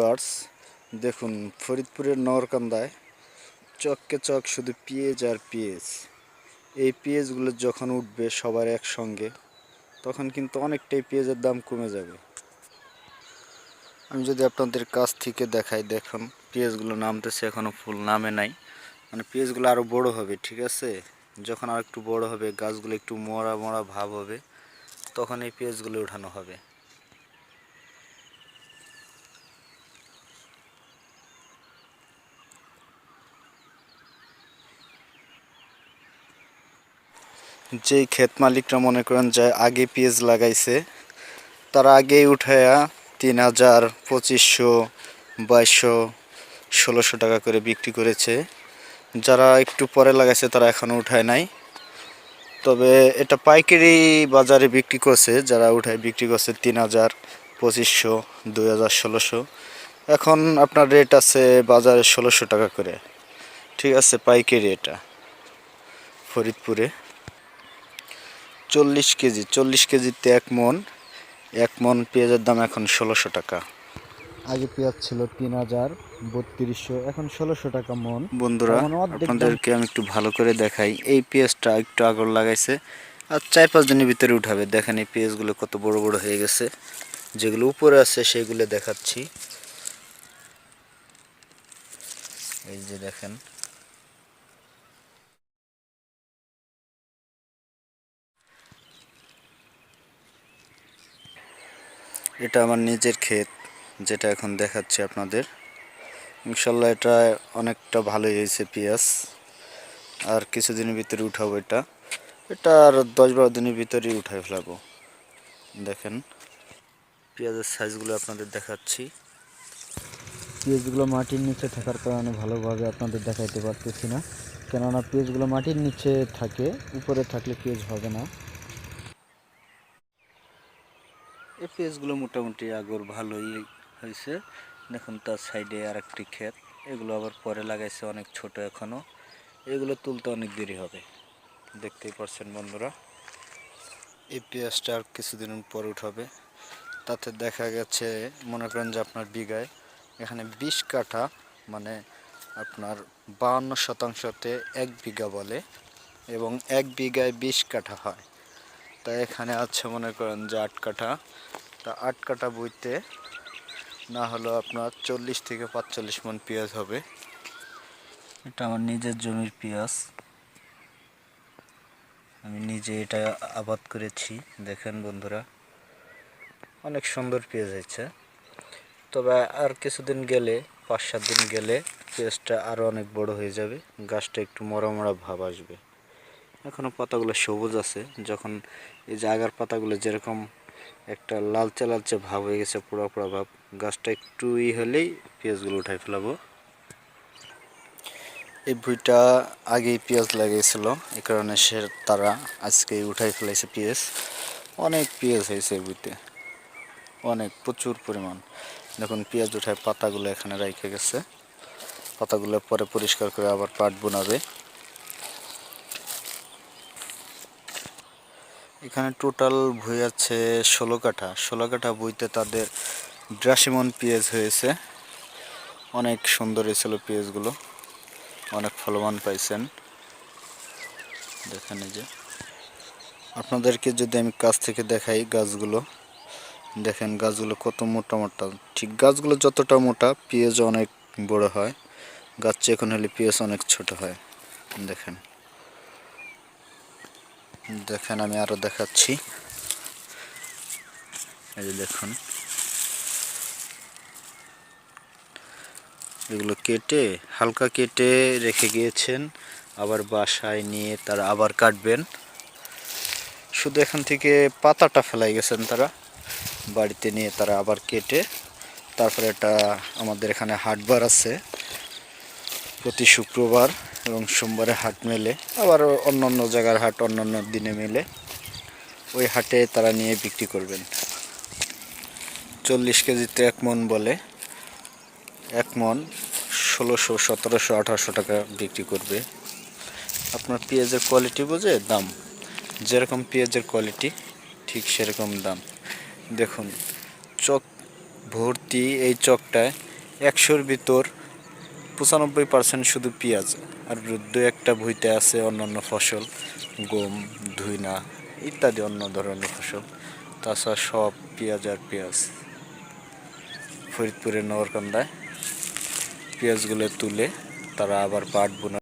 Guards. দেখুন, ফরিদপুরের নরকান্দায় চককে চক শুধু পেঁয়াজ আর পেঁয়াজ এই পেঁয়াজগুলো যখন উঠবে সবার একসঙ্গে, তখন কিন্তু অনেকটাই পেঁয়াজের দাম কমে যাবে। আমি যদি আপনাদের কাছ থেকে দেখাই, দেখুন পেঁয়াজগুলো নামতেছে এখনও ফুল নামে নাই। মানে পেঁয়াজগুলো আরও বড় হবে, ঠিক আছে? যখন আর একটু বড় হবে, গাছগুলো একটু মরা মরা ভাব হবে, তখন এই পেঁয়াজগুলো ওঠানো হবে। যেই ক্ষেত মালিকরা মনে করেন যে আগে পেঁয়াজ লাগাইছে, তারা আগেই উঠায়া তিন হাজার পঁচিশশো, বাইশশো, ষোলোশো টাকা করে বিক্রি করেছে। যারা একটু পরে লাগাইছে তারা এখনও উঠায় নাই। তবে এটা পাইকারি বাজারে বিক্রি করছে, যারা উঠায় বিক্রি করছে তিন হাজার পঁচিশশো, দুই হাজার ষোলোশো। এখন আপনার রেট আছে বাজারে ষোলোশো টাকা করে। ঠিক আছে, পাইকারি এটা, ফরিদপুরে। চল্লিশ কেজি চল্লিশ কেজিতে এক মন। এক মন পেঁয়াজের দাম এখন ষোলোশো টাকা। আগে পেঁয়াজ ছিল তিন হাজার বত্রিশশো এখন ষোলোশো টাকা মন। বন্ধুরা আপনাদেরকে আমি একটু ভালো করে দেখাই। এই পেঁয়াজটা একটু আগর লাগাইছে আর চার পাঁচ দিনের ভিতরে উঠাবে। দেখেন এই পেঁয়াজগুলো কত বড় বড় হয়ে গেছে। যেগুলো উপরে আছে সেগুলো দেখাচ্ছি। এই যে দেখেন এটা আমার নিজের ক্ষেত, যেটা এখন দেখাচ্ছি আপনাদের। ইনশাল্লাহ এটা অনেকটা ভালোই হয়েছে পেঁয়াজ। আর কিছুদিনের ভিতরে উঠাবো এটা। এটা আর দশ বারো দিনের ভিতরেই উঠাই ফেলাবো। দেখেন, পেঁয়াজের সাইজগুলো আপনাদের দেখাচ্ছি। পেঁয়াজগুলো মাটির নিচে থাকার কারণে ভালোভাবে আপনাদের দেখাইতে পারতেছি না। কেননা পেঁয়াজগুলো মাটির নিচে থাকে, উপরে থাকলে পেঁয়াজ হবে না। এই পেঁয়াজগুলো মোটামুটি আগর ভালোই হয়েছে। দেখুন, তার সাইডে আর একটি ক্ষেত। এগুলো আবার পরে লাগাইছে অনেক ছোট এখনও এগুলো তুলতে অনেক দেরি হবে। দেখতেই পারছেন বন্ধুরা, এই পেঁয়াজটা আর কিছুদিন পর উঠাবে। তাতে দেখা গেছে, মনে করেন যে আপনার বিঘায় এখানে বিশ কাঠা মানে আপনার বাহান্ন শতাংশতে এক বিঘা বলে, এবং এক বিঘায় বিশ কাঠা হয়। তা এখানে আছে মনে করেন যে আট কাঠা। তা আট কাঠা বইতে না হলেও আপনার চল্লিশ থেকে পাঁচচল্লিশ মন পেঁয়াজ হবে। এটা আমার নিজের জমির পেঁয়াজ। আমি নিজে এটা আবাদ করেছি, দেখেন বন্ধুরা। অনেক সুন্দর পেঁয়াজ হয়েছে। তবে আর কিছুদিন গেলে, পাঁচ সাত দিন গেলে, পেঁয়াজটা আরও অনেক বড় হয়ে যাবে। গাছটা একটু মরা মরা ভাব আসবে। এখনও পাতাগুলো সবুজ আছে। যখন এই যে আগার পাতাগুলো যেরকম একটা লালচে লালচে ভাব হয়ে গেছে, পোড়া পোড়া ভাব, গাছটা একটু ই হলেই পেঁয়াজগুলো উঠাই ফেলাবো। এই ভুঁইটা আগেই পেঁয়াজ লাগিয়েছিল এই কারণে সে তারা আজকে উঠাই ফেলাইছে পেঁয়াজ। অনেক পেঁয়াজ হয়েছে এই ভুঁইতে। অনেক, প্রচুর পরিমাণ। দেখুন, পেঁয়াজ উঠায় পাতাগুলো এখানে রেখে গেছে। পাতাগুলো পরে পরিষ্কার করে আবার পাট বোনাবে। এখানে টোটাল ভুই আছে ষোলো কাঠা। ষোলো কাঠা বইতে তাদের ড্রাসিমন পেঁয়াজ হয়েছে। অনেক সুন্দর হয়েছিল পেঁয়াজগুলো। অনেক ফলবান পাইছেন। দেখেন যে। আপনাদেরকে যদি আমি কাছ থেকে দেখাই গাছগুলো, দেখেন গাছগুলো কত মোটা মোটা। ঠিক গাছগুলো যতটা মোটা, পেঁয়াজ অনেক বড় হয়। গাছ চেকন হলে পেঁয়াজ অনেক ছোট হয়। দেখেন। দেখেন, আমি আরও দেখাচ্ছি। এই যে দেখুন। এগুলো কেটে, হালকা কেটে রেখে গিয়েছেন। আবার বাসায় নিয়ে তারা আবার কাটবেন। শুধু এখান থেকে পাতাটা ফেলাই গেছেন তারা। বাড়িতে নিয়ে তারা আবার কেটে, তারপরে এটা আমাদের এখানে হাটবার আছে। প্রতি শুক্রবার। এবং সোমবারে হাট মেলে, আবার অন্য অন্য জায়গার হাট অন্য অন্য দিনে মেলে। ওই হাটে তারা নিয়ে বিক্রি করবেন। চল্লিশ কেজিতে এক মন বলে, এক মন ষোলোশো, সতেরোশো, আঠারোশো টাকা বিক্রি করবে। আপনার পেঁয়াজের কোয়ালিটি বোঝে, দাম। যেরকম পেঁয়াজের কোয়ালিটি ঠিক সেরকম দাম। দেখুন, চক ভর্তি এই চকটায় একশোর ভিতর পঁচানব্বই পার্সেন্ট শুধু পেঁয়াজ আর দু একটা ভুইতে আছে অন্যান্য ফসল, গম, ধুইনা ইত্যাদি অন্য ধরনের ফসল। তাছাড়া সব পেঁয়াজ আর পেঁয়াজ। ফরিদপুরের নগরকান্দায় পেঁয়াজগুলো তুলে তারা আবার পাট বোনা